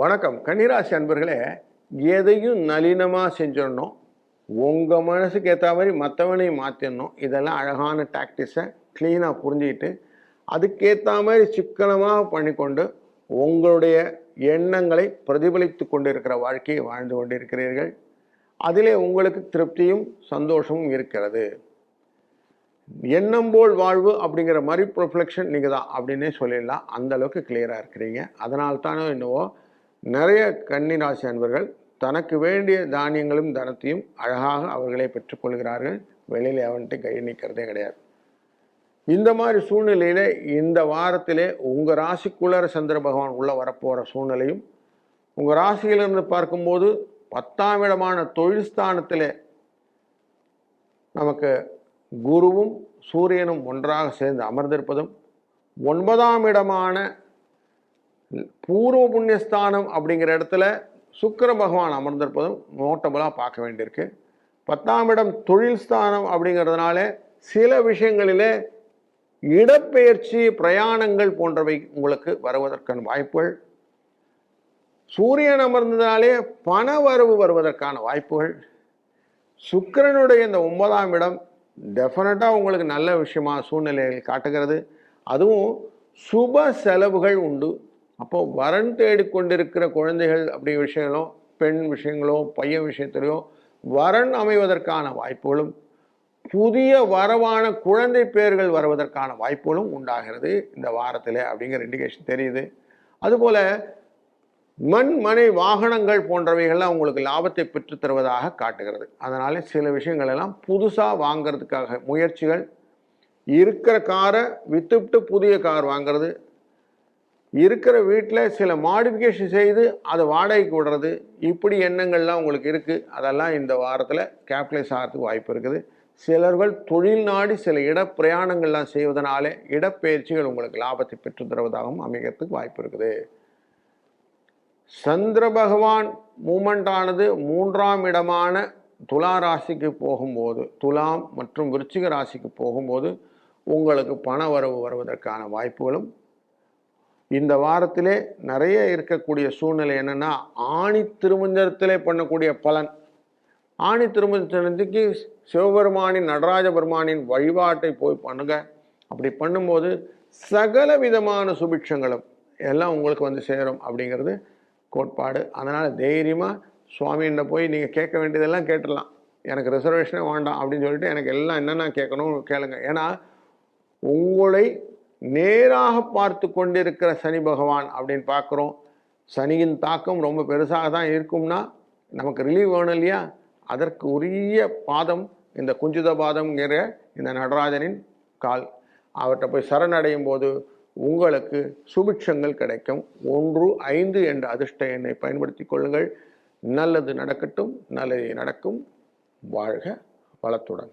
வணக்கம். கன்னிராசி அன்பர்களே எதையும் நளினமாக செஞ்சிடணும். உங்கள் மனசுக்கு ஏற்ற மாதிரி மற்றவனையும் மாற்றிடணும் இதெல்லாம் அழகான டாக்டிஸை க்ளீனாக புரிஞ்சுக்கிட்டு அதுக்கேற்ற மாதிரி சிக்கனமாக பண்ணிக்கொண்டு உங்களுடைய எண்ணங்களை பிரதிபலித்து கொண்டிருக்கிற வாழ்க்கையை வாழ்ந்து கொண்டிருக்கிறீர்கள். அதிலே உங்களுக்கு திருப்தியும் சந்தோஷமும் இருக்கிறது. எண்ணம் போல் வாழ்வு அப்படிங்கிற மாதிரி ப்ரொஃப்ளெக்ஷன் நீங்கள் தான் அப்படின்னே சொல்லிடலாம். அந்தளவுக்கு கிளியராக இருக்கிறீங்க. அதனால்தானோ என்னவோ நிறைய கன்னிராசி அன்பர்கள் தனக்கு வேண்டிய தானியங்களும் தனத்தையும் அழகாக அவர்களே பெற்றுக்கொள்கிறார்கள் வெளியில் அவன்கிட்ட கை நிற்கிறதே கிடையாது. இந்த மாதிரி சூழ்நிலையில் இந்த வாரத்திலே உங்கள் ராசிக்குள்ளர சந்திர பகவான் உள்ளே வரப்போகிற சூழ்நிலையும் உங்கள் ராசியிலிருந்து பார்க்கும்போது பத்தாம் இடமான தொழில் ஸ்தானத்தில் நமக்கு குருவும் சூரியனும் ஒன்றாக சேர்ந்து அமர்ந்திருப்பதும் ஒன்பதாம் இடமான பூர்வ புண்ணியஸ்தானம் அப்படிங்கிற இடத்துல சுக்கர பகவான் அமர்ந்திருப்பதும் நோட்டபுளாக பார்க்க வேண்டியிருக்கு. பத்தாம் இடம் தொழில் ஸ்தானம் அப்படிங்கிறதுனால சில விஷயங்களிலே இடப்பெயர்ச்சி பிரயாணங்கள் போன்றவை உங்களுக்கு வருவதற்கான வாய்ப்புகள். சூரியன் அமர்ந்ததாலே பண வரவு வருவதற்கான வாய்ப்புகள். சுக்கரனுடைய இந்த ஒன்பதாம் இடம் டெஃபினட்டாக உங்களுக்கு நல்ல விஷயமா சூழ்நிலைகள் காட்டுகிறது. அதுவும் சுப செலவுகள் உண்டு. அப்போ வரன் தேடிக்கொண்டிருக்கிற குழந்தைகள் அப்படி விஷயங்களோ பெண் விஷயங்களோ பையன் விஷயத்திலையோ வரன் அமைவதற்கான வாய்ப்புகளும் புதிய வரவான குழந்தை பேர்கள் வருவதற்கான வாய்ப்புகளும் உண்டாகிறது இந்த வாரத்தில் அப்படிங்கிற இண்டிகேஷன் தெரியுது. அதுபோல் மண் மனை வாகனங்கள் போன்றவைகள்லாம் உங்களுக்கு லாபத்தை பெற்று தருவதாக காட்டுகிறது. அதனால சில விஷயங்கள் எல்லாம் புதுசாக வாங்கிறதுக்காக முயற்சிகள் இருக்கிற காரை வித்துவிட்டு புதிய கார் வாங்குறது இருக்கிற வீட்டில் சில மாடிஃபிகேஷன் செய்து அதை வாடகைக்கு விடுறது. இப்படி எண்ணங்கள்லாம் உங்களுக்கு இருக்குது அதெல்லாம் இந்த வாரத்தில் கேப்டலைஸ் ஆகிறதுக்கு வாய்ப்பு இருக்குது. சிலர்கள் தொழில் நாடி சில இடப்பிரயாணங்கள்லாம் செய்வதனாலே இடப்பெயர்ச்சிகள் உங்களுக்கு லாபத்தை பெற்று தருவதாகவும் அமைகிறதுக்கு வாய்ப்பு இருக்குது. சந்திர பகவான் மூமெண்ட் ஆனது மூன்றாம் இடமான துலா ராசிக்கு போகும்போது துலாம் மற்றும் விருச்சிக ராசிக்கு போகும்போது உங்களுக்கு பண வரவு வருவதற்கான வாய்ப்புகளும் இந்த வாரத்திலே நிறைய இருக்கக்கூடிய சூழ்நிலை என்னென்னா ஆணி திருமஞ்சனத்திலே பண்ணக்கூடிய பலன். ஆணி திருமஞ்சனத்துக்கு சிவபெருமானின் நடராஜ பெருமானின் வழிபாட்டை போய் பண்ணுங்க. அப்படி பண்ணும்போது சகல விதமான சுபிட்சங்களும் எல்லாம் உங்களுக்கு வந்து சேரும் அப்படிங்கிறது கோட்பாடு. அதனால் தைரியமாக சுவாமிகிட்ட போய் நீங்கள் கேட்க வேண்டியதெல்லாம் கேட்டுடலாம். எனக்கு ரிசர்வேஷனே வேண்டாம் அப்படின்னு சொல்லிட்டு எனக்கு எல்லாம் என்னென்ன கேட்கணும் கேளுங்க. ஏன்னா உங்களை நேராக பார்த்து கொண்டிருக்கிற சனி பகவான் அப்படின்னு பார்க்குறோம். சனியின் தாக்கம் ரொம்ப பெருசாக தான் இருக்கும்னா நமக்கு ரிலீவ் வேணும் இல்லையா? அதற்கு உரிய பாதம் இந்த குஞ்சுத பாதம்ங்கிற இந்த நடராஜனின் கால். அவர்கிட்ட போய் சரணடையும் போது உங்களுக்கு சுபிட்சங்கள் கிடைக்கும். ஒன்று ஐந்து என்ற அதிர்ஷ்ட எண்ணை பயன்படுத்தி கொள்ளுங்கள். நல்லது நடக்கட்டும் நல்லது நடக்கும். வாழ்க வளத்துடன்.